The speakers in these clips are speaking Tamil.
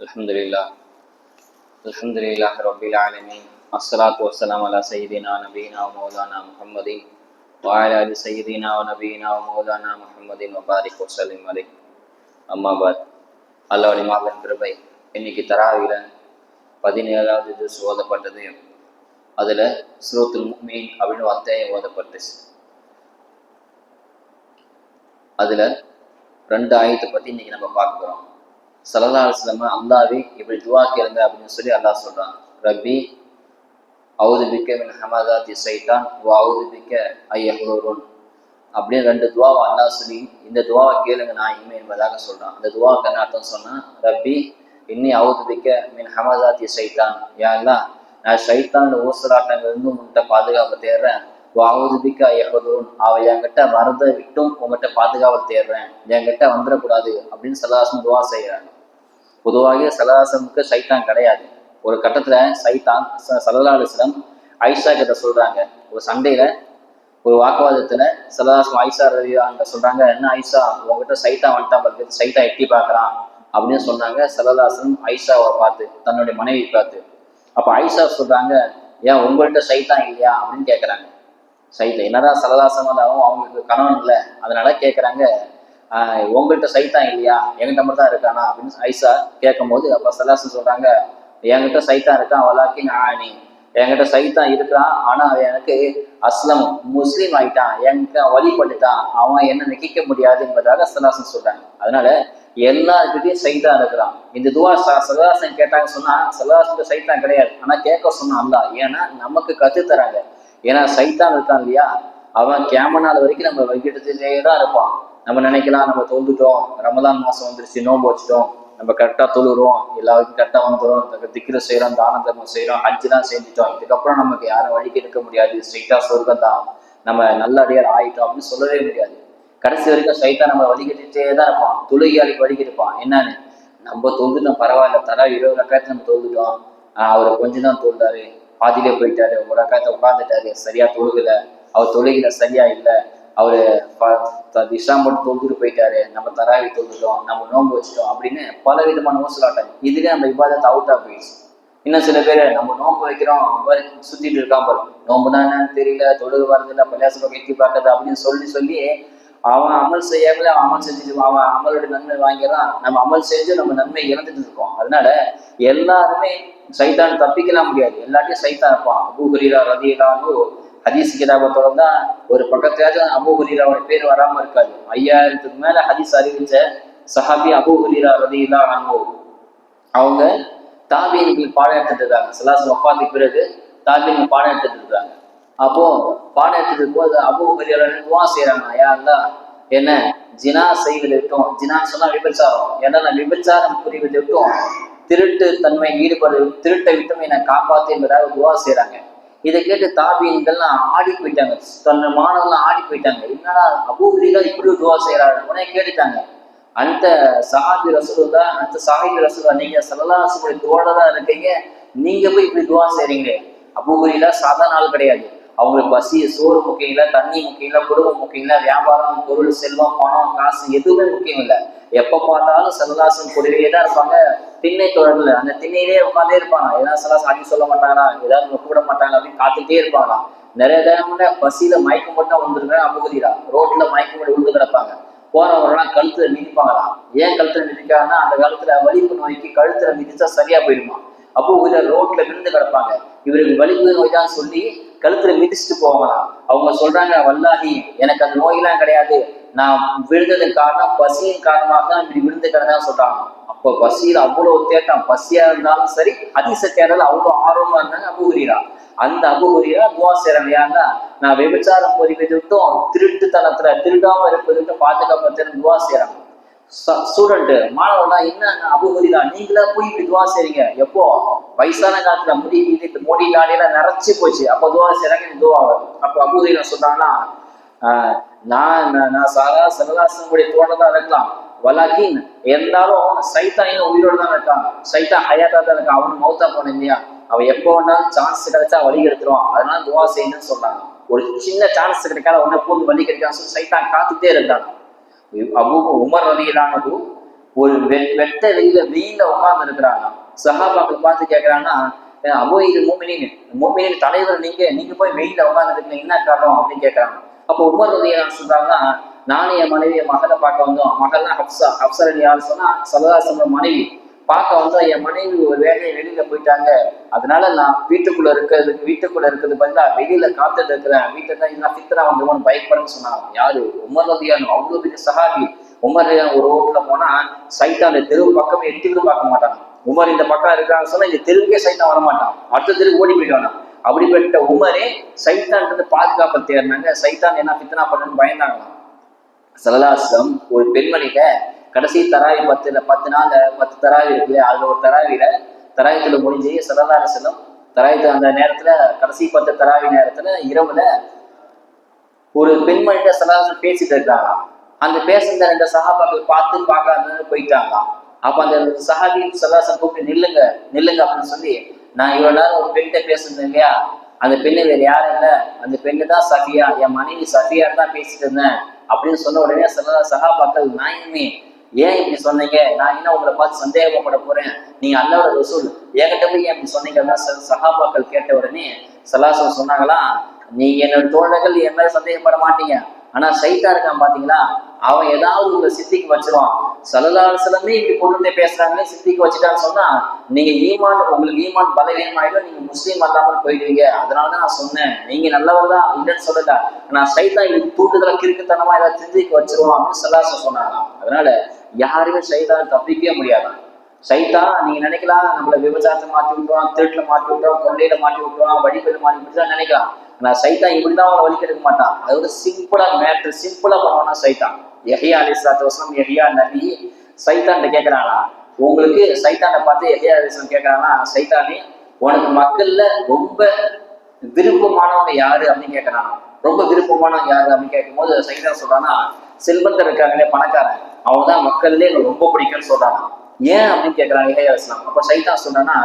الحمد لله الحمد لله رب العالمين الصلاة والسلام على سيدنا نبينا ومولانا محمد وعلى آل سيدنا ونبينا ومولانا محمد وبارك وسلم عليه அம்மா பாத் அல்லாவுடைய மாபெரும் கிருபை இன்னைக்கு தராவில பதினேழாவது இது ஓதப்பட்டது அதுல ஸ்ரோத்துல் முக்மீன் அப்படின்னு அத்தியாயம் ஓதப்பட்டுச்சு அதுல ரெண்டு ஆயத்தை பத்தி இன்னைக்கு நம்ம பார்க்க போறோம் சல்லா அலுவலம அல்லாவே இப்படி துவா கேளுங்க அப்படின்னு சொல்லி அல்லாஹ் சொல்றான். ரப்பி அவுது பிக்க மின் ஹமதாத்தி ஓ அவுது பிக்க ஐயஹுரூன் அப்படின்னு ரெண்டு துவாவை அல்லாஹ் சொல்லி இந்த துவாவை கேளுங்க நான் இனிமே என்பதாக சொல்றான். அந்த துவாவுக்கு என்ன அர்த்தம் சொன்னா ரப்பி இன்னி அவுது பிக்க மின் ஹமதாத்தி சைத்தான் யாரெல்லாம் நான் சைத்தான் ஊசலாட்டங்கள் இருந்து உன்கிட்ட பாதுகாப்பு தேடுறேன். வாவுதுபிக்க ஐயகதூன் அவ என்கிட்ட வரத விட்டும் உங்ககிட்ட பாதுகாவல் தேடுறேன். என்கிட்ட வந்துடக்கூடாது அப்படின்னு சல்லாசம் துவா செய்கிறாங்க பொதுவாக சல்லாசமுக்கு சைத்தான் கிடையாது. ஒரு கட்டத்துல சைத்தான் சல்லலாலிஸ்லம் ஐஷா கிட்ட சொல்றாங்க. ஒரு சண்டையில ஒரு வாக்குவாதத்துல சலதாசம் ஐஷா ரவி அங்க சொல்றாங்க என்ன ஐஷா உங்ககிட்ட சைத்தான் வந்துட்டான் பார்த்து சைத்தா எட்டி பார்க்குறான். அப்படின்னு சொன்னாங்க சலதாசன் ஐஷாவை பார்த்து தன்னுடைய மனைவி பார்த்து. அப்போ ஐஷா சொல்றாங்க ஏன் உங்கள்கிட்ட சைத்தான் இல்லையா? அப்படின்னு கேட்குறாங்க சைத்த என்னதான் சலதாசம் இருந்தாலும் அவங்களுக்கு கணவன் இல்லை அதனால கேட்குறாங்க உங்கள்கிட்ட சைத்தான் இல்லையா? எங்கிட்ட மட்டும் தான் இருக்கானா? அப்படின்னு ஐசா கேட்கும் போது அப்போ சலாசன் சொல்றாங்க என்கிட்ட சைத்தான் இருக்கான் அவளாக்கி ஆணி என்கிட்ட சைத்தான் இருக்கிறான் ஆனா அவன் எனக்கு அஸ்லம் முஸ்லீம் ஆயிட்டான். என்கிட்ட வழிபட்டுட்டான் அவன் என்ன நிக்கிக்க முடியாது என்பதாக சலாசன் சொல்றாங்க. அதனால எல்லாருக்கிட்டையும் சைத்தான் இருக்கிறான். இந்த துவா சல்லாசன் கேட்டாங்க சொன்னா சலதாசன் சைத்தான் கிடையாது. ஆனா கேட்க சொன்னான் அல்ல ஏன்னா நமக்கு கத்து தராங்க. ஏன்னா சைத்தான் இருக்கான் இல்லையா? அவன் கேம நாள் வரைக்கும் நம்ம வைக்கிட்டத்திலே தான் இருப்பான். நம்ம நினைக்கலாம் நம்ம தோந்துட்டோம் ரமதான் மாசம் வந்துருச்சு நோம்பு வச்சுட்டோம். நம்ம கரெக்டாக தொழுறோம் எல்லாருக்கும் கரெக்டாக வந்துடும் திக்கிற செய்கிறோம் தான தர்மம் செய்கிறோம் ஹஜ்ஜு தான் செஞ்சுட்டோம். இதுக்கப்புறம் நமக்கு யாரும் வழிக்கு எடுக்க முடியாது. ஸ்ட்ரைட்டாக சொர்க்கம் தான். நம்ம நல்லடியார் ஆயிட்டோம் அப்படின்னு சொல்லவே முடியாது. கடைசி வரைக்கும் சைத்தா நம்ம வழிகட்டிட்டே தான் இருப்பான் வழி கெடுப்பான் என்னன்னு? நம்ம தொழுதுட்டோம் பரவாயில்ல. தரா இருபது ரக்காயத்தை நம்ம தொழுதுட்டோம் அவர் கொஞ்சம் தான் தோல்றாரு பாதியிலே போயிட்டாரு. ஒரு ரக்காயத்தை உட்காந்துட்டாரு சரியா தொழுகல. அவர் தொழுகில சரியா இல்லை. அவரு திஷா மட்டும் தொழுதுட்டு போயிட்டாரு. நம்ம தராவி தொழுதுட்டோம் நம்ம நோன்பு வச்சுட்டோம் அப்படின்னு பல விதமான ஊசலாட்டம் இதுலயே நம்ம இவ்வாதத்தை அவுட்டா போயிடுச்சு. இன்னும் சில பேர் நம்ம நோன்பு வைக்கிறோம் சுத்திட்டு இருக்கான் பாரு. நோம்புனா என்னன்னு தெரியல தொழுது வரதில்ல பள்ளியாசம் கட்டி பார்க்கறது அப்படின்னு சொல்லி சொல்லி அவன் அமல் செய்யாமலே அவன் அமல் செஞ்சுட்டு அவன் அமலோட நன்மை வாங்கிறான் நம்ம அமல் செஞ்சு நம்ம நன்மை இறந்துட்டு இருக்கோம். அதனால எல்லாருமே சைத்தான் தப்பிக்கலாம் முடியாது. எல்லாத்தையும் சைத்தான் இருப்பான். அபு ஹரீரா ரதியலான்னு ஹதீஸ் கிதாபை திறந்தா ஒரு பக்கத்தையாச்சும் அபு ஹரீராவோட பேர் வராம இருக்காது. ஐயாயிரத்துக்கு மேல ஹதீஸ் அறிவிச்ச சஹாபி அபு ஹுரீரா ரதியலா அனுபவம் அவங்க தாபியன்கள் பாடம் எடுத்துட்டு இருக்காங்க சலாஸ் ஒப்பாத்துக்கு பிறகு தாபியன்கள் பாடம் எடுத்துட்டு இருக்காங்க அப்போ பாடம் எடுத்துட்டு போது அபு ஹுரீரா துவா செய்யறாங்க ஐயா இருந்தா என்ன? ஜினா செய்வது இருக்கும் ஜினான்னு சொன்னா விபச்சாரம். ஏன்னா விபச்சாரம் புரிவது இருக்கும் திருட்டு தன்மை ஈடுபடு திருட்டை விட்டும் என்னை காப்பாத்து என்பதாக துவா செய்யறாங்க இதை கேட்டு தாபியன்கள்லாம் ஆடி போயிட்டாங்க. தன்னை மாணவர்கள்லாம் ஆடி போயிட்டாங்க. என்னடா அபூஹரிலா இப்படி துவா செய்கிறாரு உடனே கேட்டுட்டாங்க. அந்த சஹாபி ரசூலா அந்த சாஹிபி ரசூலா நீங்க சல்லாசுடைய தோழதா இருக்கீங்க. நீங்க போய் இப்படி துவா செய்றீங்களே. அபூகுரியெல்லாம் சாதாரண ஆள் கிடையாது. அவங்களுக்கு பசி சோறு முக்கியம் இல்லை தண்ணி முக்கியம் இல்லை குடும்பம் முக்கியம் இல்லை வியாபாரம் பொருள் செல்வம் பணம் காசு எதுவுமே முக்கியம் இல்லை எப்போ பார்த்தாலும் சல்லாசன் கூடவே தான் இருப்பாங்க. திண்ணை தொடர்ல அந்த திண்ணையிலே உட்காந்தே இருப்பாங்க. ஏதாவது சலாஸ் சாட்சி சொல்ல மாட்டாங்களா ஏதாவது விட மாட்டாங்க அப்படின்னு காத்துக்கிட்டே இருப்பாங்களாம். நிறைய டைம்ல பசியில மயக்கம் மட்டும் வந்துருங்க அமுகுதிரா ரோட்ல மயக்கம் மட்டும் விழுந்து கிடப்பாங்க. போறவரெல்லாம் கழுத்துல மிதிப்பாங்களாம். ஏன் கழுத்துல மிதிக்காங்கன்னா அந்த காலத்துல வலிப்பு நோய்க்கு கழுத்துல மிதிச்சா சரியா போயிடுமா? அப்போ உயிரை ரோட்ல விழுந்து கிடப்பாங்க. இவருக்கு வலிப்பு நோய் தான் சொல்லி கழுத்துல மிதிச்சுட்டு போவாங்களாம். அவங்க சொல்றாங்க வல்லாகி எனக்கு அந்த நோயெல்லாம் கிடையாது. நான் விழுந்ததுக்கு காரணம் பசியின் காரணமாக தான் இப்படி விழுந்து கிடந்தா சொல்றாங்க. அப்போ பசியில அவ்வளவு தேட்டம் பசியா இருந்தாலும் சரி அதிச தேடல அவ்வளவு ஆர்வமா இருந்தாங்க அபுகுரீரா அந்த அபுகுரீரா துவா செய்யறாங்க நான் விபச்சாரம் பொறிவதுட்டும் திருட்டுத்தனத்துல திருடாம இருப்பதுட்டும் பாதுகாப்பு துவா செய்யறாங்க. ஸ்டூடெண்ட் மாணவர்களா என்ன? அபுகுரிதா நீங்களா போய் இப்படி துவா செய்றீங்க. எப்போ? வயசான காலத்துல முடி இது முடி நாடியெல்லாம் நிறைச்சு போச்சு. அப்போ துவா செய்றாங்க இந்த துவா அப்போ அபுகுரிதா சொல்றாங்கன்னா நான் நான் சாரா சரதாசனுடைய தோட்டதான் இருக்கலாம் வலாக்கின் இருந்தாலும் சைத்தான் இன்னும் உயிரோடு தான் இருக்கான். சைத்தா ஹயாத்தா தான் இருக்கான். அவனு மௌத்தா போன இல்லையா? அவன் எப்போ வேணாலும் சான்ஸ் கிடைச்சா வழி எடுத்துருவான் அதனால துவா செய்யணும்னு சொன்னாங்க. ஒரு சின்ன சான்ஸ் கிடைக்காத உடனே பூந்து வழி கிடைக்கான்னு சொல்லி சைத்தான் காத்துட்டே இருந்தாங்க அபு உமர் ரலியலானது ஒரு வெ- வெட்ட வெளியில வெயில உட்கார்ந்து இருக்கிறாங்க சஹாபாக்கள் பார்த்து கேட்கறாங்கன்னா அபு இது மூமினின். மூமினின் தலைவர் நீங்க நீங்க போய் வெயில உட்கார்ந்து இருக்கீங்க என்ன காரணம்? அப்படின்னு கேட்கறாங்க. அப்போ உமர் ரதியா சொல்றாங்கன்னா நானே என் மனைவி மகளை பார்க்க வந்தோம். மகள்னா ஹப்சா ஹப்சர் அலி யார் சொன்னா சலதாசன் மனைவி பார்க்க வந்து என் மனைவி ஒரு வேலையை வெளியில போயிட்டாங்க. அதனால நான் வீட்டுக்குள்ள இருக்கிறதுக்கு வீட்டுக்குள்ள இருக்கிறது பதிலா வெளியில காத்துட்டு இருக்கிறேன். வீட்டுல தான் இதெல்லாம் ஃபித்ரா வந்துருவோம்னு பயப்படுன்னு சொன்னாங்க. யாரு? உமர் ரதியான் அவ்வளவு பெரிய சஹாபி. உமர் ஒரு ரோட்ல போனா சைத்தான் அந்த தெரு பக்கமே எட்டி பார்க்க மாட்டாங்க. உமர் இந்த பக்கம் இருக்காங்க சொன்னா இந்த தெருவுக்கே சைத்தான் வர மாட்டான் அடுத்த தெருவு ஓடி போயிடுவானா? அப்படிப்பட்ட உமரே சைத்தான் இருந்து பாதுகாப்பு தேடினாங்க. சைத்தான் என்ன பித்தனா பண்ணுன்னு பயந்தாங்களாம். சலலாசம் ஒரு பெண்மணிகிட்ட கடைசி தராவி பத்துல பத்து நாள் பத்து தராவி இருக்குல்ல அதில் ஒரு தராவில தராயத்துல முடிஞ்சு செல்லும் தராயத்து அந்த நேரத்துல கடைசி பத்து தராவி நேரத்துல இரவுல ஒரு பெண்மணிட்ட சலலாசம் பேசிட்டு இருக்காங்களாம் அந்த பேசுறத ரெண்டு சகாபாக்கள் பார்த்து பார்க்காதுன்னு போயிட்டாங்களாம் அப்ப அந்த சஹாபி சலாசம் கூப்பிட்டு நில்லுங்க நில்லுங்க அப்படின்னு சொல்லி நான் இவ்வளவு நேரம் ஒரு பெண்கிட்ட பேசுனேன் இல்லையா? அந்த பெண்ணு வேற யாரும் இல்லை. அந்த பெண்ணு தான் சஃபியா என் மனைவி சஃபியா தான் பேசிட்டு இருந்தேன். அப்படின்னு சொன்ன உடனே சில சகாபாக்கள் நாயுமே ஏன் இப்படி சொன்னீங்க? நான் என்ன உங்களை பார்த்து சந்தேகப்பட போறேன். நீங்க அல்லாவோட ரசூல். என்கிட்ட போய் ஏன் இப்படி ச- சகாபாக்கள் கேட்ட உடனே சலாசம் சொன்னாங்களாம் நீங்க என்னோட தோழர்கள் என் மேல சந்தேகப்பட மாட்டீங்க. ஆனா சைத்தா இருக்கான் பாத்தீங்களா? அவன் ஏதாவது உங்களை சித்திக்கு வச்சிருவான். சலலாசலமே இப்படி கொண்டு வந்து பேசுறாங்க சித்திக்கு வச்சுட்டான்னு சொன்னா நீங்க ஈமான் உங்களுக்கு ஈமான் பலவீனமாயிடும் நீங்க முஸ்லீம் அல்லாமல் போயிடுவீங்க. அதனாலதான் நான் சொன்னேன். நீங்க நல்லவர் தான் இல்லைன்னு சொல்லல. நான் சைத்தா இது தூண்டுதல கிறுக்குத்தனமா ஏதாவது சித்திக்கு வச்சிருவோம் அப்படின்னு சலாசம் சொன்னாங்க அதனால யாருமே சைதான் தப்பிக்கவே முடியாது சைத்தா நீங்க நினைக்கலாம் நம்மள விபச்சாரத்தை மாத்தி விட்டுறோம் திருட்டுல மாட்டி விட்டுறோம் கொள்ளையில மாட்டி விட்டுறோம் வடிப்பையில மாட்டி விட்டுதான் நினைக்கலாம். ஆனா சைத்தா இப்படிதான் அவனை வழி எடுக்க மாட்டான். அது ஒரு சிம்பிளா மேட்ரு சிம்பிளா பண்ணுவானா சைத்தான் எஹியா அலிஸ்லாத்து வசனம் எஹியா நபி சைத்தான்ட்ட கேட்கறானா உங்களுக்கு சைத்தானை பார்த்து எஹியா அலிஸ்லாம் கேட்கறானா சைத்தானே உனக்கு மக்கள்ல ரொம்ப விருப்பமானவங்க யாரு அப்படின்னு கேட்கறானா ரொம்ப விருப்பமானவங்க யாரு அப்படின்னு கேட்கும்போது சைதா சொல்றானா செல்வந்தர் இருக்காங்களே பணக்காரன். அவன் தான் மக்கள்லேயே எனக்கு ரொம்ப பிடிக்கும்னு சொல்றானா. ஏன் அப்படின்னு கேட்கிறாங்க இளைய அப்ப சைதா சொல்றானா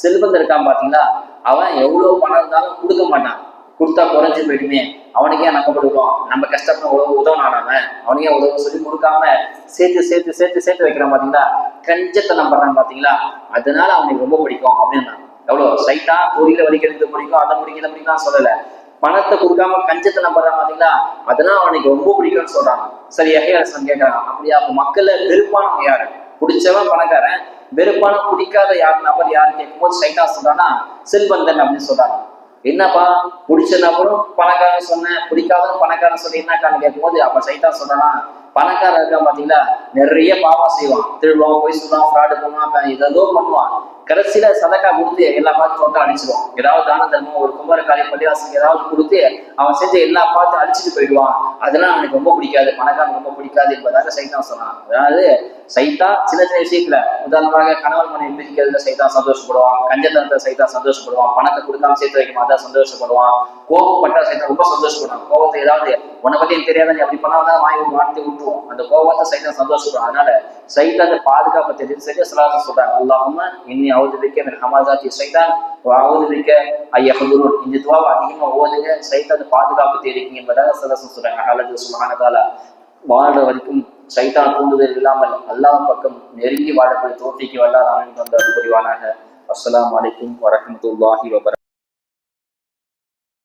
செல்வந்த இருக்கான் பாத்தீங்களா? அவன் எவ்வளவு பணம் இருந்தாலும் கொடுக்க மாட்டான். கொடுத்தா குறைஞ்சு போயிடுமே. அவனுக்கே நம்ம கொடுக்கும் நம்ம கஷ்டப்பட உதவ உதவனானவன் அவனுக்கே உதவு சொல்லி கொடுக்காம சேர்த்து சேர்த்து சேர்த்து சேர்த்து வைக்கிறான் பாத்தீங்களா? கஞ்சத்தனம் பண்றான் பாத்தீங்களா? அதனால அவனுக்கு ரொம்ப பிடிக்கும் அப்படின்னா. எவ்வளவு சைட்டா பொறியில வலிக்கிறது பிடிக்கும் அதை முடிக்கிற பிடிக்கும் சொல்லல. பணத்தை கொடுக்காம கஞ்சத்தை நம்புறான் பாத்தீங்களா? அதனால அவனுக்கு ரொம்ப பிடிக்கும்னு சொல்றாங்க சரி எகையரசன் கேட்கறான் அப்படியா அப்ப மக்கள்ல வெறுப்பானவன் யாரு? பிடிச்சவன் பணக்காரன் வெறுப்பான பிடிக்காத யார் நபர் யார் கேட்கும்போது சைட்டா சொல்றானா செல்வந்தன் அப்படின்னு சொல்றாங்க. என்னப்பா பிடிச்ச நபரும் பணக்காரன் சொன்னேன் பிடிக்காதவன் பணக்காரன் சொல்லி என்னக்கான்னு கேட்கும்போது அப்ப சைட்டா சொல்றானா பணக்காரன் இருக்கான் பாத்தீங்களா? நிறைய பாவம் செய்வான். திருடுவான் போய் சொல்லுவான் ஃப்ராடு பண்ணுவான் ஏதோ பண்ணுவான். கடைசியில சதக்கா கொடுத்து எல்லா பார்த்து தொட்டா அடிச்சிருவான். ஏதாவது தான தர்மம் ஒரு குமரக்காளி பள்ளிவாசல் ஏதாவது கொடுத்து அவன் செஞ்ச எல்லா பார்த்து அடிச்சுட்டு போயிடுவான். அதெல்லாம் அவனுக்கு ரொம்ப பிடிக்காது. பணக்காரன் ரொம்ப பிடிக்காது என்பதாக சைத்தான் சொன்னான். அதாவது சைத்தா சின்ன சின்ன விஷயத்துல உதாரணமாக கணவன் மனைவி பிரிக்கிறதுல சைத்தா சந்தோஷப்படுவான். கஞ்சத்தனத்தை சைத்தா சந்தோஷப்படுவான். பணத்தை கொடுக்காம சேர்த்து வைக்க மாட்டா சந்தோஷப்படுவான். கோபப்பட்டா சைத்தா ரொம்ப சந்தோஷப்படுவான். கோபத்தை ஏதாவது உன்னை பத்தி தெரியாத நீ அப்படி பண்ணாதான் வாங்கி வார்த்தை விட்டுருவோம் அந்த கோபத்தை சைத்தா சந்தோஷப்படுவான். அதனால சைதான் பாதுகாப்பு தெரிஞ்சு சரி சலாசம் சொல்றாங்க. அல்லாம இன்னி அவுது வைக்க மின் ஹமாதாத்தி சைதான் அவுது வைக்க ஐயா ஹதுருன் இந்த துவாவை அதிகமா ஓதுங்க. சைதான் பாதுகாப்பு தேடிக்கிங்க என்பதாக சலாசம் சொல்றாங்க. அல்லது சுமகானதால வாழ்ற வரைக்கும் சைதான் தூண்டுதல் இல்லாமல் அல்லாஹ் பக்கம் நெருங்கி வாழக்கூடிய தோட்டிக்கு வல்லாத அமைந்து வந்த புரிவானாக அஸ்லாம் வலைக்கும் வரஹ்மத்துல்லாஹி வபர